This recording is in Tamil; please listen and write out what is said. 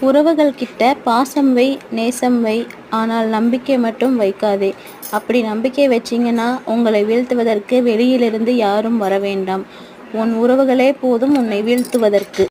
உறவுகள் கிட்ட பாசம் வை நேசம் வை ஆனால் நம்பிக்கை மட்டும் வைக்காதே. அப்படி நம்பிக்கை வச்சிங்கன்னா உங்களை வீழ்த்துவதற்கு வெளியிலிருந்து யாரும் வர வேண்டாம். உன் உறவுகளே போதும் உன்னை வீழ்த்துவதற்கு.